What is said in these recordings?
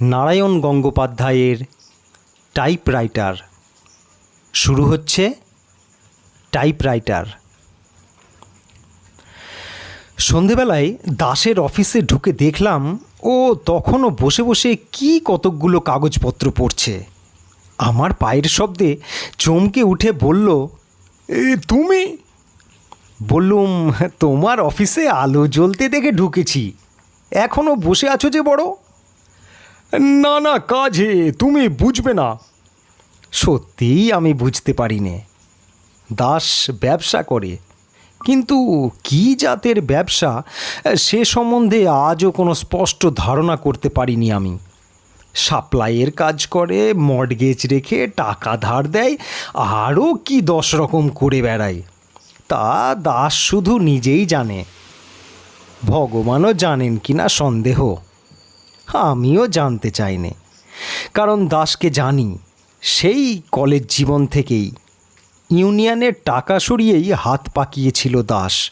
নারায়ণ গঙ্গোপাধ্যায়ের টাইপরাইটার। শুরু হচ্ছে টাইপরাইটার। সন্ধেবেলায় দাসের অফিসে ঢুকে দেখলাম ও তখনও বসে বসে কি কতকগুলো কাগজপত্র পড়ছে। আমার পায়ের শব্দে চমকে উঠে বলল "এ, তুমি? বললুম তোমার অফিসে আলো জ্বলতে দেখে ঢুকেছি। এখনও বসে আছো যে বড়? না না, কাজে, তুমি বুঝবে না। সত্যিই আমি বুঝতে পারি নে দাস ব্যবসা করে। কিন্তু কি জাতের ব্যবসা, সে সম্বন্ধে আজও কোনো স্পষ্ট ধারণা করতে পারিনি আমি। সাপ্লাইয়ের কাজ করে, মর্টগেজ রেখে টাকা ধার দেয়, আরও কি দশ রকম করে বেড়ায়। তা দাস শুধু নিজেই জানে। ভগবানও জানেন কি না সন্দেহ। আমিও জানতে চাইনে। কারণ দাসকে জানি, সেই কলেজ জীবন থেকেই। ইউনিয়নের টাকা সরিয়েই হাত পাকিয়েছিল দাস।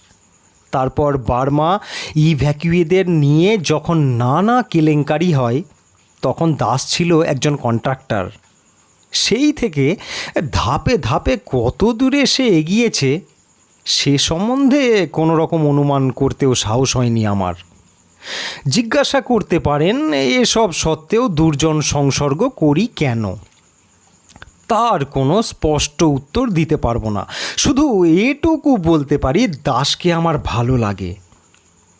তারপর বার্মা ইভ্যাকুয়েদের নিয়ে যখন নানা কেলেঙ্কারি হয়, তখন দাস ছিল একজন কন্ট্রাক্টর। সেই থেকে ধাপে ধাপে কত দূরে সে এগিয়েছে, সে সম্বন্ধে কোনো রকম অনুমান করতেও সাহস হয়নি আমার। জিজ্ঞাসা করতে পারেন, এসব সত্ত্বেও দুর্জন সংসর্গ করি কেন? তার কোনো স্পষ্ট উত্তর দিতে পারব না। শুধু এটুকু বলতে পারি, দাসকে আমার ভালো লাগে।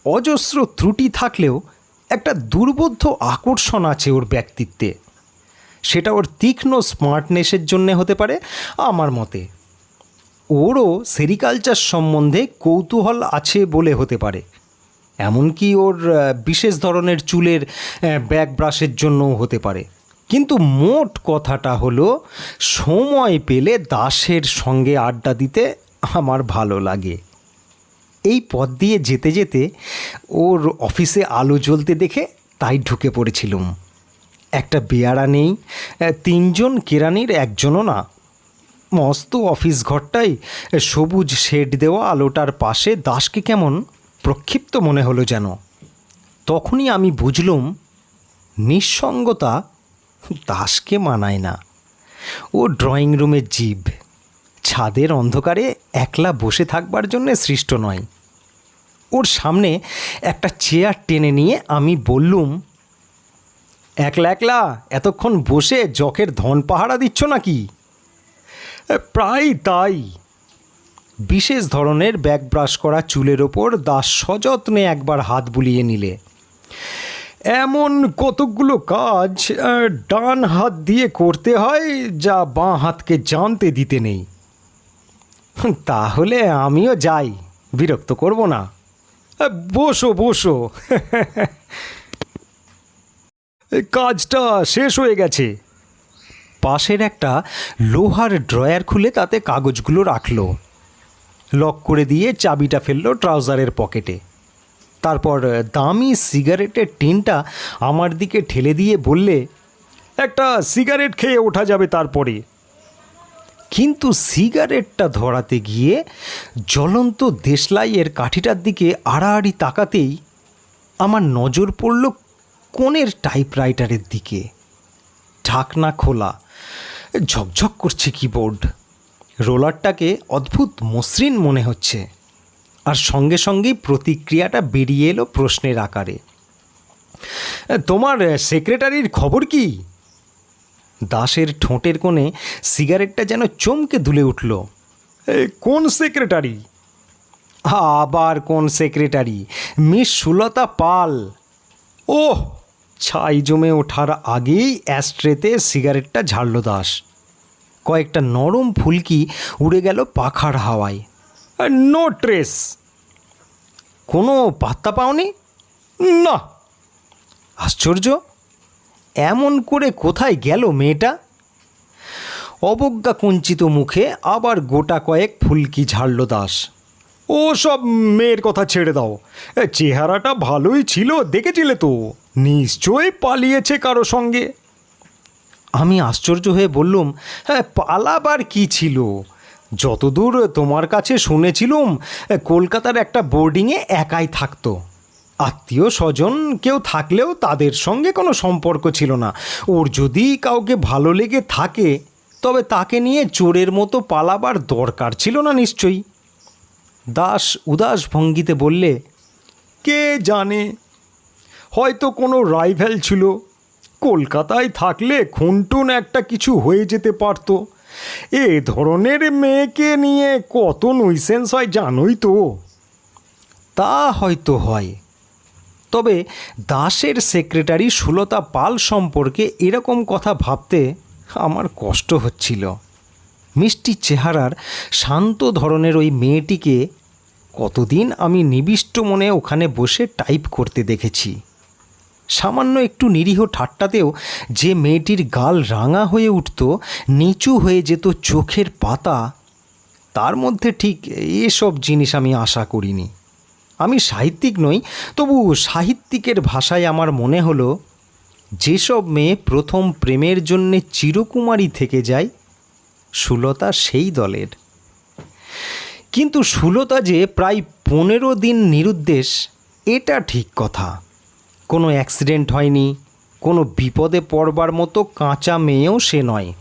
অজস্র ত্রুটি থাকলেও একটা দুর্বোধ্য আকর্ষণ আছে ওর ব্যক্তিত্বে। সেটা ওর তীক্ষ্ণ স্মার্টনেসের জন্যে হতে পারে, আমার মতে। ওরও সেরিকালচার সম্বন্ধে কৌতূহল আছে বলে হতে পারে। এমনকি ওর বিশেষ ধরনের চুলের ব্যাক ব্রাশের জন্যও হতে পারে। কিন্তু মোট কথাটা হলো, সময় পেলে দাসের সঙ্গে আড্ডা দিতে আমার ভালো লাগে। এই পথ দিয়ে যেতে যেতে ওর অফিসে আলো জ্বলতে দেখে তাই ঢুকে পড়েছিলুম। একটা বেয়ারা নেই তিনজন কেরানির একজনও না। মস্ত অফিস ঘরটাই সবুজ শেড দেওয়া আলোটার পাশে দাসকে কেমন প্রক্ষিপ্ত মনে হলো যেন। তখনই আমি বুঝলুম, নিঃসঙ্গতা দাসকে মানায় না। ও ড্রয়িং রুমের জীব, ছাদের অন্ধকারে একলা বসে থাকবার জন্যে সৃষ্ট নয়। ওর সামনে একটা চেয়ার টেনে নিয়ে আমি বললুম, একলা একলা, এতক্ষণ বসে জকের ধন পাহারা দিচ্ছ নাকি? প্রায় তাই। বিশেষ ধরনের ব্যাক ব্রাশ করা চুলের ওপর দাস সযত্নে একবার হাত বুলিয়ে নিলে। এমন কতকগুলো কাজ ডান হাত দিয়ে করতে হয় যা বাঁ হাতকে জানতে দিতে নেই। তাহলে আমিও যাই, বিরক্ত করব না। বসো বসো। কাজটা শেষ হয়ে গেছে। পাশের একটা লোহার ড্রয়ার খুলে তাতে কাগজগুলো রাখল। লক করে দিয়ে চাবিটা ফেলল ট্রাউজারের পকেটে। তারপর দামি সিগারেটের টিনটা আমার দিকে ঠেলে দিয়ে বললে, একটা সিগারেট খেয়ে ওঠা যাবে তারপরে। কিন্তু সিগারেটটা ধরাতে গিয়ে জ্বলন্ত দেশলাইয়ের কাঠিটার দিকে আড়াআড়ি তাকাতেই আমার নজর পড়ল কোণের টাইপরাইটারের দিকে। ঢাকনা খোলা, ঝকঝক করছে কিবোর্ড। রোলারটাকে অদ্ভুত মসৃণ মনে হচ্ছে। আর সঙ্গে সঙ্গেই প্রতিক্রিয়াটা বেরিয়ে এলো প্রশ্নের আকারে। তোমার সেক্রেটারির খবর কি? দাসের ঠোঁটের কোণে সিগারেটটা যেন চমকে দুলে উঠল। কোন সেক্রেটারি? আবার কোন সেক্রেটারি? মিস সুলতা পাল। ওহ, ছাই জমে ওঠার আগেই অ্যাস্ট্রেতে সিগারেটটা ঝাড়ল দাস। কয়েকটা নরম ফুলকি উড়ে গেল পাখার হাওয়ায়। নো ট্রেস কোনো পাত্তা পাওনি? না। আশ্চর্য? এমন করে কোথায় গেল মেয়েটা? অবজ্ঞা কঞ্চিত মুখে আবার গোটা কয়েক ফুলকি ঝাড়ল দাস। ও সব মেয়ের কথা ছেড়ে দাও। চেহারাটা ভালোই ছিল, দেখেছিলে তো? নিশ্চয়ই পালিয়েছে কারও সঙ্গে। আমি আশ্চর্য হয়ে বললুম হ্যাঁ পালাবার কি ছিল? যতদূর তোমার কাছে শুনেছিলুম, কলকাতার একটা বোর্ডিংয়ে একাই থাকতো। আত্মীয় স্বজন কেউ থাকলেও তাদের সঙ্গে কোনো সম্পর্ক ছিল না। ওর যদি কাউকে ভালো লেগে থাকে, তবে তাকে নিয়ে চোরের মতো পালাবার দরকার ছিল না নিশ্চয়ই? দাস উদাস ভঙ্গিতে বললে, কে জানে? হয়তো কোনো রাইভেল ছিল। কলকাতায় থাকলে খুনটুন একটা কিছু হয়ে যেতে পারতো। এ ধরনের মেয়েকে নিয়ে কত নইসেন্স হয় জানোই তো। তা হয়তো হয়। তবে দাসের সেক্রেটারি সুলতা পাল সম্পর্কে এরকম কথা ভাবতে আমার কষ্ট হচ্ছিল। মিষ্টি চেহারার শান্ত ধরনের ওই মেয়েটিকে কতদিন আমি নিবিষ্ট মনে ওখানে বসে টাইপ করতে দেখেছি। সামান্য একটু নিরীহ ঠাট্টাতেও যে মেয়েটির গাল রাঙা হয়ে উঠত, নিচু হয়ে যেত চোখের পাতা, তার মধ্যে ঠিক এসব জিনিস আমি আশা করিনি। আমি সাহিত্যিক নই, তবু সাহিত্যিকের ভাষায় আমার মনে হলো, যেসব মেয়ে প্রথম প্রেমের জন্যে চিরকুমারী থেকে যায়, সুলতা সেই দলের। কিন্তু সুলতা যে প্রায় পনেরো দিন নিরুদ্দেশ, এটা ঠিক কথা। কোনো অ্যাক্সিডেন্ট হয়নি, কোনো বিপদে পড়বার মতো কাঁচা মেয়েও সে নয়।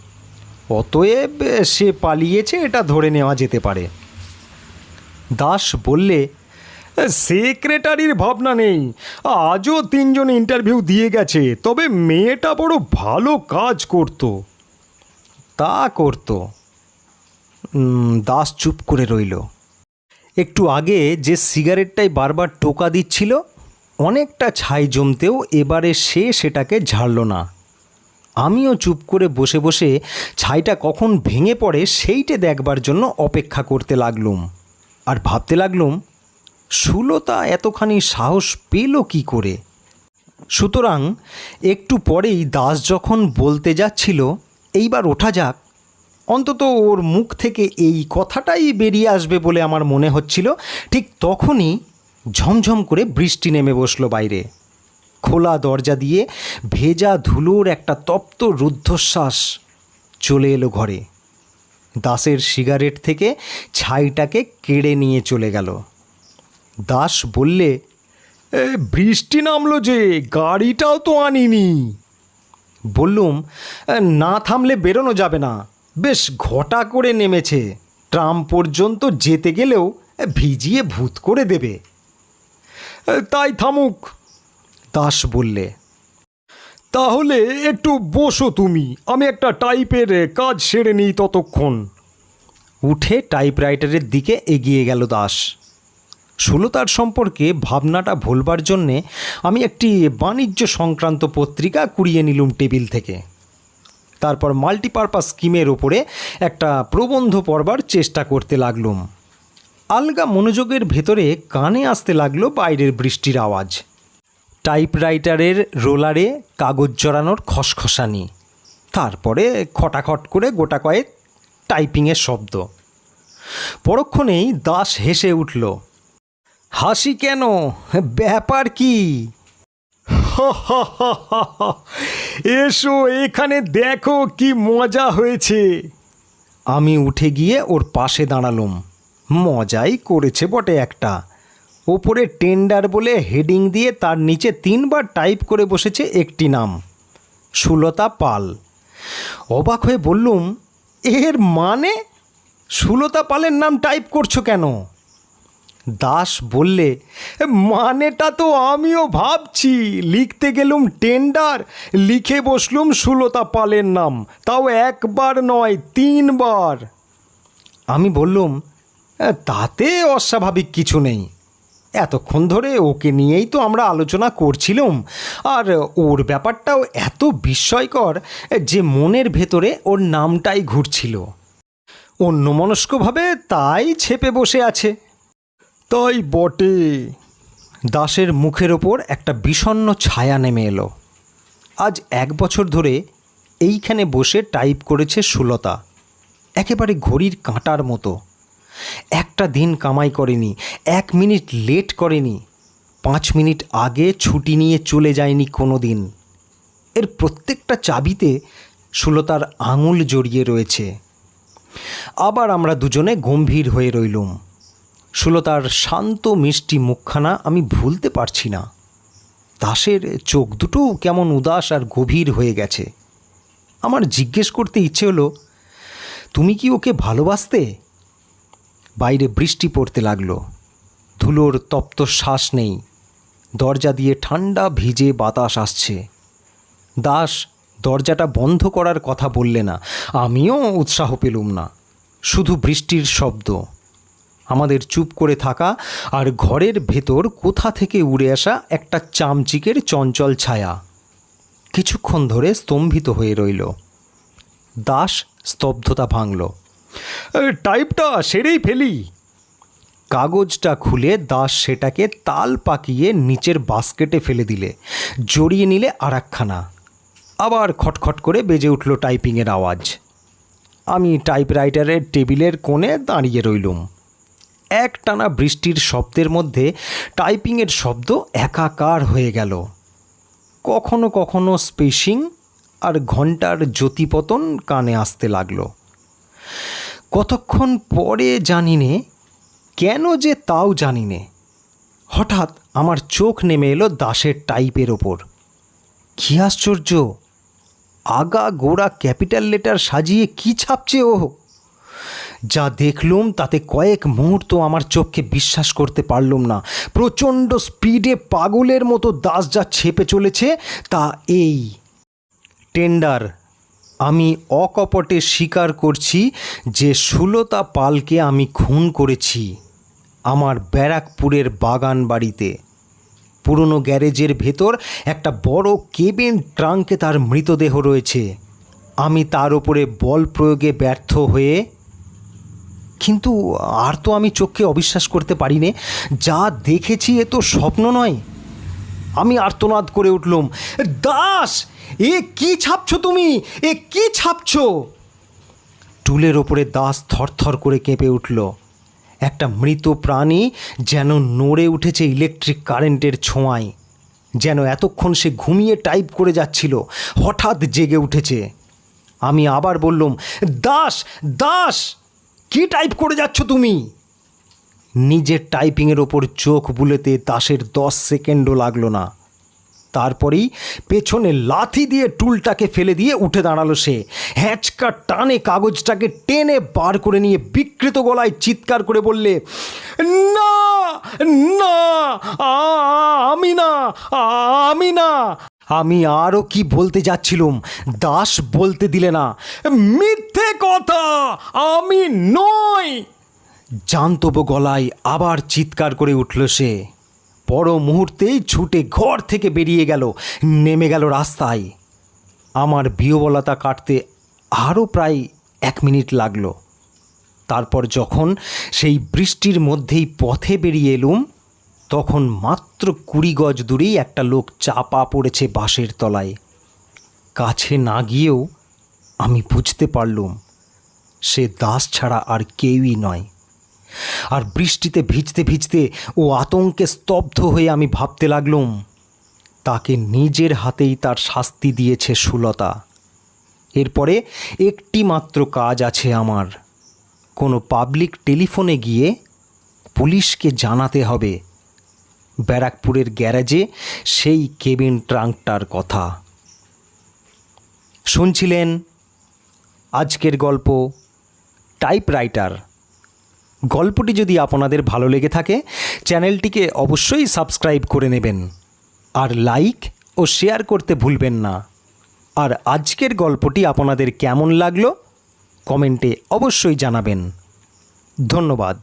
অতএব সে পালিয়েছে, এটা ধরে নেওয়া যেতে পারে। দাস বললে, সেক্রেটারির ভাবনা নেই। আজও তিনজন ইন্টারভিউ দিয়ে গেছে, তবে মেয়েটা বড় ভালো কাজ করতো। তা করতো। দাস চুপ করে রইল। একটু আগে যে সিগারেটটাই বারবার টোকা দিচ্ছিল অনেকটা ছাই জমতেও এবারে সে সেটাকে ঝাড়ল না। আমিও চুপ করে বসে বসে ছাইটা কখন ভেঙে পড়ে সেইটে দেখবার জন্য অপেক্ষা করতে লাগলুম। আর ভাবতে লাগলুম, সুলতা এতখানি সাহস পেল কি করে? সুতরাং একটু পরেই দাস যখন বলতে যাচ্ছিল, এইবার ওঠা যাক। অন্তত ওর মুখ থেকে এই কথাটাই বেরিয়ে আসবে বলে আমার মনে হচ্ছিল। ঠিক তখনই ঝমঝম করে বৃষ্টি নেমে বসল বাইরে। খোলা দরজা দিয়ে ভেজা ধুলোর একটা তপ্ত রুদ্ধশ্বাস চলে এলো ঘরে। দাসের সিগারেট থেকে ছাইটাকে কেড়ে নিয়ে চলে গেল। দাস বললে "এ, বৃষ্টি নামলো যে গাড়িটাও তো আনিনি। বললুম না থামলে বেরোনো যাবে না। বেশ ঘটা করে নেমেছে। ট্রাম পর্যন্ত যেতে গেলেও ভিজিয়ে ভূত করে দেবে। "এ, তাই থামুক। দাস বললে, তাহলে একটু বসো তুমি, আমি একটা টাইপের কাজ সেরে নিই ততক্ষণ। উঠে টাইপরাইটারের দিকে এগিয়ে গেল দাস। সুলতার সম্পর্কে ভাবনাটা ভুলবার জন্যে আমি একটি বাণিজ্য সংক্রান্ত পত্রিকা কুড়িয়ে নিলুম টেবিল থেকে। তারপর মাল্টিপারপাস স্কিমের ওপরে একটা প্রবন্ধ পড়বার চেষ্টা করতে লাগলুম। আলগা মনোযোগের ভেতরে কানে আসতে লাগল বাইরের বৃষ্টির আওয়াজ। টাইপরাইটারের রোলারে কাগজ জড়ানোর খসখসানি। তারপরে খটাখট করে গোটা কয়েক টাইপিংয়ের শব্দ। পরক্ষণেই দাস হেসে উঠল, হাসি কেন? ব্যাপার কি? এসো এখানে দেখো কি মজা হয়েছে। আমি উঠে গিয়ে ওর পাশে দাঁড়ালুম। মজাই করেছে বটে একটা। ওপরে টেন্ডার বলে হেডিং দিয়ে তার নিচে তিনবার টাইপ করে বসেছে একটি নাম, সুলতা পাল। অবাক হয়ে বললুম, এর মানে? সুলতা পালের নাম টাইপ করছ কেন? দাস বললে, মানেটা তো আমিও ভাবছি, লিখতে গেলুম টেন্ডার, লিখে বসলুম সুলতা পালের নাম, তাও একবার নয়, তিনবার। আমি বললুম তাতে অস্বাভাবিক কিছু নেই। এতক্ষণ ধরে ওকে নিয়েই তো আমরা আলোচনা করছিলাম। আর ওর ব্যাপারটাও এত বিস্ময়কর যে মনের ভেতরে ওর নামটাই ঘুরছিল। অন্যমনস্কভাবে তাই ছেপে বসে আছে। তাই বটে। দাসের মুখের ওপর একটা বিষণ্ণ ছায়া নেমে এলো। আজ এক বছর ধরে এইখানে বসে টাইপ করেছে সুলতা। একেবারে ঘড়ির কাঁটার মতো। একটা দিন কামাই করেনি, এক মিনিট লেট করেনি, পাঁচ মিনিট আগে ছুটি নিয়ে চলে যায়নি কোনো দিন এর প্রত্যেকটা চাবিতে সুলতার আঙুল জড়িয়ে রয়েছে। আবার আমরা দুজনে গম্ভীর হয়ে রইলুম। সুলতার শান্ত মিষ্টি মুখখানা আমি ভুলতে পারছি না। দাসের চোখ দুটোও কেমন উদাস আর গভীর হয়ে গেছে। আমার জিজ্ঞেস করতে ইচ্ছে হলো, তুমি কি ওকে ভালোবাসতে? বাইরে বৃষ্টি পড়তে লাগল। ধুলোর তপ্ত শ্বাস নেই। দরজা দিয়ে ঠান্ডা ভিজে বাতাস আসছে। দাস দরজাটা বন্ধ করার কথা বললে না। আমিও উৎসাহ পেলুম না। শুধু বৃষ্টির শব্দ। আমাদের চুপ করে থাকা আর ঘরের ভেতর কোথা থেকে উড়ে আসা একটা চামচিকের চঞ্চল ছায়া। কিছুক্ষণ ধরে স্তম্ভিত হয়ে রইল। দাস স্তব্ধতা ভাঙল। টাইপটা সেরেই ফেলি। কাগজটা খুলে দাস সেটাকে তাল পাকিয়ে নিচের বাস্কেটে ফেলে দিলে, জড়িয়ে নিলে আর একখানা আবার খটখট করে বেজে উঠল টাইপিংয়ের আওয়াজ। আমি টাইপরাইটারের টেবিলের কোণে দাঁড়িয়ে রইলুম। একটানা বৃষ্টির শব্দের মধ্যে টাইপিংয়ের শব্দ একাকার হয়ে গেল। কখনো কখনো স্পেশিং আর ঘণ্টার জ্যোতিপতন কানে আসতে লাগল। কতক্ষণ পরে জানি নে কেন যে তাও জানি নে হঠাৎ আমার চোখ নেমে এলো দাসের টাইপের ওপর। কী আশ্চর্য! আগা গোড়া ক্যাপিটাল লেটার সাজিয়ে কি ছাপছে ও! যা দেখলুম তাতে কয়েক মুহূর্ত আমার চোখকে বিশ্বাস করতে পারলুম না। প্রচণ্ড স্পিডে পাগলের মতো দাস যা ছেপে চলেছে তা এই। টেন্ডার আমি অকপটে স্বীকার করছি যে সুলতা পালকে আমি খুন করেছি আমার ব্যারাকপুরের বাগান বাড়িতে পুরনো গ্যারেজের ভেতর একটা বড় কেবিন ট্রাঙ্কে তার মৃতদেহ রয়েছে। আমি তার উপরে বল প্রয়োগে ব্যর্থ হয়ে কিন্তু আর তো আমি চোখকে অবিশ্বাস করতে পারি নে যা দেখেছি এ তো স্বপ্ন নয়। আমি আর্তনাদ করে উঠলুম। দাস, এ কি ছাপছো তুমি? এ কি ছাপছো? টুলের ওপরে দাস থরথর করে কেঁপে উঠল। একটা মৃত প্রাণী যেন নড়ে উঠেছে ইলেকট্রিক কারেন্টের ছোঁয়ায়, যেন এতক্ষণ সে ঘুমিয়ে টাইপ করে যাচ্ছিল, হঠাৎ জেগে উঠেছে। আমি আবার বললুম, দাস দাস, কি টাইপ করে যাচ্ছ তুমি? নিজের টাইপিংয়ের ওপর চোখ বুলেতে দাসের দশ সেকেন্ডও লাগল না। তারপরেই পেছনে লাথি দিয়ে টুলটাকে ফেলে দিয়ে উঠে দাঁড়াল সে। হ্যাঁচকা টানে কাগজটাকে টেনে বার করে নিয়ে বিকৃত গলায় চিৎকার করে বললে, না না, আমি না আমি না। আমি আরও কি বলতে যাচ্ছিলুম, দাস বলতে দিলে না। মিথ্যে কথা, আমি নই। জান্তব গলায় আবার চিৎকার করে উঠল সে। পর মুহূর্তেই ছুটে ঘর থেকে বেরিয়ে গেল, নেমে গেল রাস্তায়। আমার বিয়বলতা কাটতে আরও প্রায় এক মিনিট লাগল। তারপর যখন সেই বৃষ্টির মধ্যেই পথে বেরিয়ে এলুম, তখন মাত্র কুড়ি গজ দূরেই একটা লোক চাপা পড়েছে বাঁশের তলায়। কাছে না গিয়েও আমি বুঝতে পারলুম, সে দাস ছাড়া আর কেউই নয়। আর বৃষ্টিতে ভিজতে ভিজতে ও আতঙ্কে স্তব্ধ হয়ে আমি ভাবতে লাগলুম, তাকে নিজের হাতেই তার শাস্তি দিয়েছে সুলতা। এরপরে একটি মাত্র কাজ আছে আমার, কোনো পাবলিক টেলিফোনে গিয়ে পুলিশকে জানাতে হবে। ব্যারাকপুরের গ্যারেজে সেই কেবিন ট্রাঙ্কটার কথা। শুনছিলেন আজকের গল্প টাইপরাইটার। গল্পটি যদি আপনাদের ভালো লেগে থাকে, চ্যানেলটিকে অবশ্যই সাবস্ক্রাইব করে নেবেন। আর লাইক ও শেয়ার করতে ভুলবেন না। আর আজকের গল্পটি আপনাদের কেমন লাগল, কমেন্টে অবশ্যই জানাবেন। ধন্যবাদ।